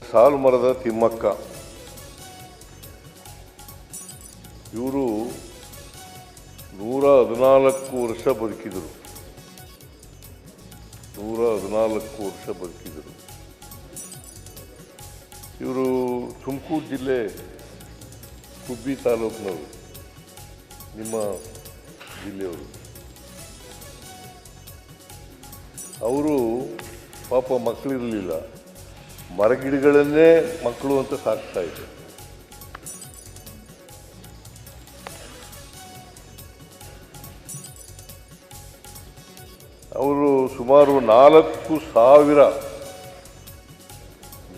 ಸಾಲು ಮರದ ತಿಮ್ಮಕ್ಕ. ಇವರು ನೂರ ಹದಿನಾಲ್ಕು ವರ್ಷ ಬದುಕಿದರು. ನೂರ ಹದಿನಾಲ್ಕು ವರ್ಷ ಬದುಕಿದರು. ಇವರು ತುಮಕೂರು ಜಿಲ್ಲೆ ಕುಬ್ಬಿ ತಾಲೂಕಿನವರು, ನಿಮ್ಮ ಜಿಲ್ಲೆಯವರು. ಅವರು ಪಾಪ ಮಕ್ಕಳಿರಲಿಲ್ಲ ಮರಗಿಡಗಳನ್ನೇ ಮಕ್ಕಳು ಅಂತ ಸಾಕ್ತಾ ಇದ್ರು. ಅವರು ಸುಮಾರು ನಾಲ್ಕು ಸಾವಿರ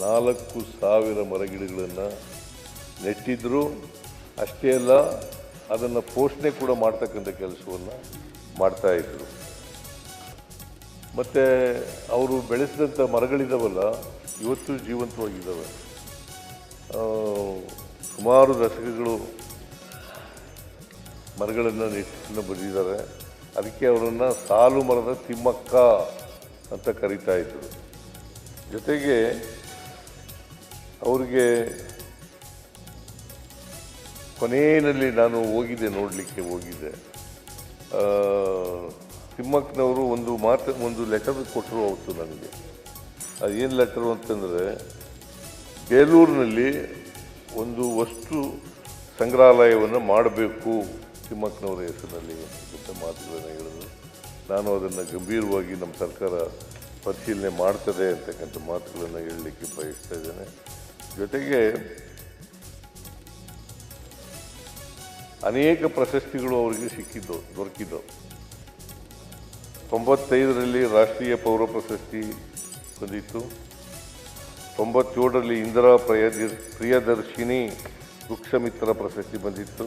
ನಾಲ್ಕು ಸಾವಿರ ಮರಗಿಡಗಳನ್ನು ನೆಟ್ಟಿದ್ರು. ಅಷ್ಟೇ ಅಲ್ಲ, ಅದನ್ನು ಪೋಷಣೆ ಕೂಡ ಮಾಡ್ತಕ್ಕಂಥ ಕೆಲಸವನ್ನು ಮಾಡ್ತಾ ಇದ್ರು. ಮತ್ತು, ಅವರು ಬೆಳೆಸಿದಂಥ ಮರಗಳಿದಾವಲ್ಲ ಇವತ್ತು ಜೀವಂತವಾಗಿದ್ದಾವೆ. ಸುಮಾರು ದಶಕಗಳು ಮರಗಳನ್ನು ನೆಟ್ಟಿನ ಬಂದಿದ್ದಾರೆ. ಅದಕ್ಕೆ ಅವರನ್ನು ಸಾಲು ಮರದ ತಿಮ್ಮಕ್ಕ ಅಂತ ಕರೀತಾ ಇದ್ದರು ಜೊತೆಗೆ ಅವರಿಗೆ ಕೊನೆಯಲ್ಲಿ ನಾನು ಹೋಗಿದ್ದೆ, ನೋಡಲಿಕ್ಕೆ ಹೋಗಿದ್ದೆ. ತಿಮ್ಮಕ್ಕನವರು ಒಂದು ಮಾತು, ಒಂದು ಲೆಟರ್ ಕೊಟ್ಟರು ಅವತ್ತು ನನಗೆ. ಅದೇನು ಲೆಟರು ಅಂತಂದರೆ, ಬೇಲೂರಿನಲ್ಲಿ ಒಂದು ವಸ್ತು ಸಂಗ್ರಹಾಲಯವನ್ನು ಮಾಡಬೇಕು ತಿಮ್ಮಕ್ಕನವರ ಹೆಸರಿನಲ್ಲಿ ಅಂತ ಮಾತುಗಳನ್ನು ಹೇಳಿದ್ರು. ನಾನು ಅದನ್ನು ಗಂಭೀರವಾಗಿ ನಮ್ಮ ಸರ್ಕಾರ ಪರಿಶೀಲನೆ ಮಾಡ್ತದೆ ಅಂತಕ್ಕಂಥ ಮಾತುಗಳನ್ನು ಹೇಳಲಿಕ್ಕೆ ಬಯಸ್ತಾ ಇದ್ದೇನೆ. ಜೊತೆಗೆ ಅನೇಕ ಪ್ರಶಸ್ತಿಗಳು ಅವರಿಗೆ ಸಿಕ್ಕಿದ್ದು, ದೊರಕಿದ್ದು. ತೊಂಬತ್ತೈದರಲ್ಲಿ ರಾಷ್ಟ್ರೀಯ ಪೌರ ಪ್ರಶಸ್ತಿ ಬಂದಿತ್ತು ತೊಂಬತ್ತೇಳರಲ್ಲಿ ಇಂದಿರಾ ಪ್ರಿಯದ ಪ್ರಿಯದರ್ಶಿನಿ ವೃಕ್ಷಮಿತ್ರ ಪ್ರಶಸ್ತಿ ಬಂದಿತ್ತು.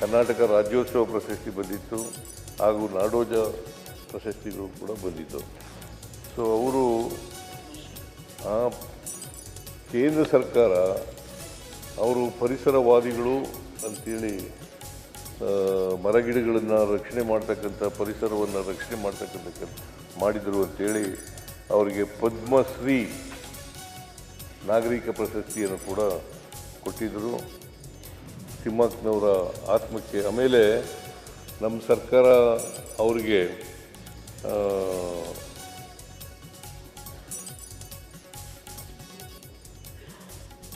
ಕರ್ನಾಟಕ ರಾಜ್ಯೋತ್ಸವ ಪ್ರಶಸ್ತಿ ಬಂದಿತ್ತು. ಹಾಗೂ ನಾಡೋಜ ಪ್ರಶಸ್ತಿಗಳು ಕೂಡ ಬಂದಿತ್ತು ಸೊ ಅವರು ಆ ಕೇಂದ್ರ ಸರ್ಕಾರ ಅವರು ಪರಿಸರವಾದಿಗಳು ಅಂಥೇಳಿ ಮರಗಿಡಗಳನ್ನು ರಕ್ಷಣೆ ಮಾಡ್ತಕ್ಕಂಥ ಪರಿಸರವನ್ನು ರಕ್ಷಣೆ ಮಾಡ್ತಕ್ಕಂಥ ಮಾಡಿದರು ಅಂತೇಳಿ ಅವರಿಗೆ ಪದ್ಮಶ್ರೀ ನಾಗರಿಕ ಪ್ರಶಸ್ತಿಯನ್ನು ಕೂಡ ಕೊಟ್ಟಿದ್ದರು. ತಿಮ್ಮಕ್ಕನವರ ಆತ್ಮಕ್ಕೆ ಆಮೇಲೆ ನಮ್ಮ ಸರ್ಕಾರ ಅವರಿಗೆ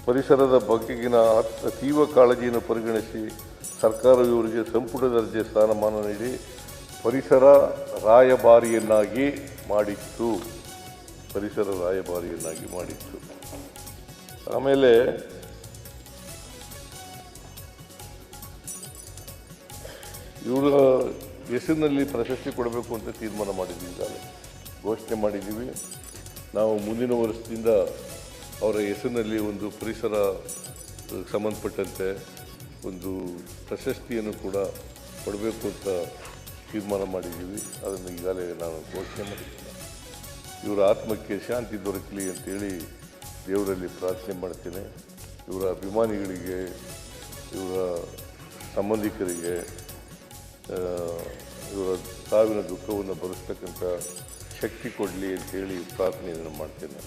ಪರಿಸರದ ಬಗೆಗಿನ ಅತ್- ಅತೀವ ಕಾಳಜಿಯನ್ನು ಪರಿಗಣಿಸಿ ಸರ್ಕಾರ ಇವರಿಗೆ ಸಂಪುಟ ದರ್ಜೆ ಸ್ಥಾನಮಾನ ನೀಡಿ ಪರಿಸರ ರಾಯಭಾರಿಯನ್ನಾಗಿ ಮಾಡಿತ್ತು. ಪರಿಸರ ರಾಯಭಾರಿಯನ್ನಾಗಿ ಮಾಡಿತ್ತು. ಆಮೇಲೆ ಇವರ ಹೆಸರಿನಲ್ಲಿ ಪ್ರಶಸ್ತಿ ಕೊಡಬೇಕು ಅಂತ ತೀರ್ಮಾನ ಮಾಡಿದ್ದೀವಿ ಘೋಷಣೆ ಮಾಡಿದ್ದೀವಿ. ನಾವು ಮುಂದಿನ ವರ್ಷದಿಂದ ಅವರ ಹೆಸರಿನಲ್ಲಿ ಒಂದು ಪರಿಸರ, ಸಂಬಂಧಪಟ್ಟಂತೆ ಒಂದು ಪ್ರಶಸ್ತಿಯನ್ನು ಕೂಡ ಕೊಡಬೇಕು ಅಂತ ತೀರ್ಮಾನ ಮಾಡಿದ್ದೀವಿ. ಅದನ್ನು ಈಗಾಗಲೇ ನಾನು ಘೋಷಣೆ ಮಾಡಿದ್ದೀನಿ ಇವರ ಆತ್ಮಕ್ಕೆ ಶಾಂತಿ ದೊರಕಲಿ ಅಂತೇಳಿ ದೇವರಲ್ಲಿ ಪ್ರಾರ್ಥನೆ ಮಾಡ್ತೇನೆ. ಇವರ ಅಭಿಮಾನಿಗಳಿಗೆ, ಇವರ ಸಂಬಂಧಿಕರಿಗೆ ಇವರ ಸಾವಿನ ದುಃಖವನ್ನು ಭರಿಸ್ತಕ್ಕಂಥ ಶಕ್ತಿ ಕೊಡಲಿ ಅಂತೇಳಿ ಪ್ರಾರ್ಥನೆಯನ್ನು ಮಾಡ್ತೇನೆ.